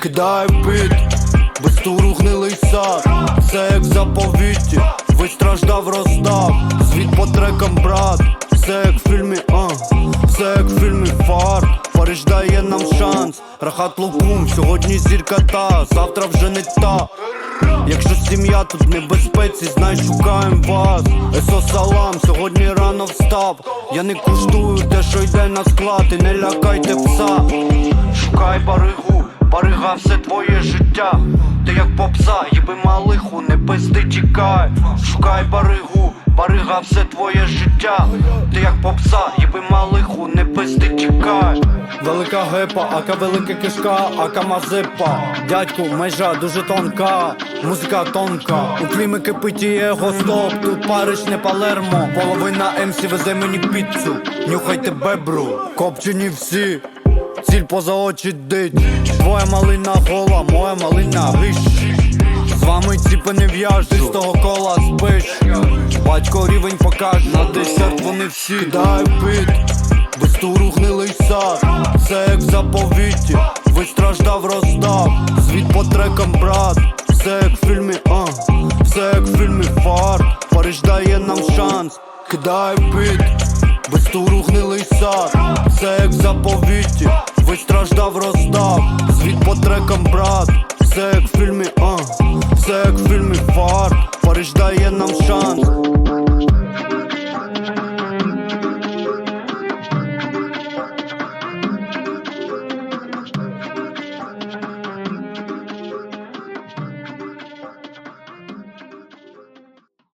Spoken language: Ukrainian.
Кидай бит, без туру гнилий сад, все як в заповіті, весь страждав, роздав, світ по трекам, брат, все як в фільмі, а, все як в фільмі фарт. Париж дає нам шанс, рахат лукум, сьогодні зірка та, завтра вже не та. Якщо сім'я тут в небезпеці, знай шукаєм вас. Есо салам, сьогодні рано встав. Я не куштую те, що йде на склад І не лякайте пса. Шукай баригу, барига все твоє життя. Ти як попса, їби малиху, не пизди тікай. Шукай баригу, барига все твоє життя. Ти як попса, їби малиху, не пизди Велика гепа, ака велика кишка, ака мазепа. Дядьку, межа дуже тонка, музика тонка. У клімі кипить і его стоп, тут Париж не Палермо. Половина МС везе мені піцу, нюхайте бебру Копчені всі, ціль поза очі дить. Твоя малина гола, моя малина гищ з вами ціпи не в'яж, ти з того кола спиш. Батько рівень покаже, на десерт вони всі Дай пит, без туру гнилий сад заповіті, вистраждав, роздав, звіт по трекам, брат, все як в фільмі, а, все як в фільмі фарт. Париж дає нам шанс, кидай біт, без туру гнилий сад, все як в заповіті, вистраждав, роздав, звіт по трекам, брат, все як в фільмі, а, все як в фільмі фарт. Париж дає нам шанс.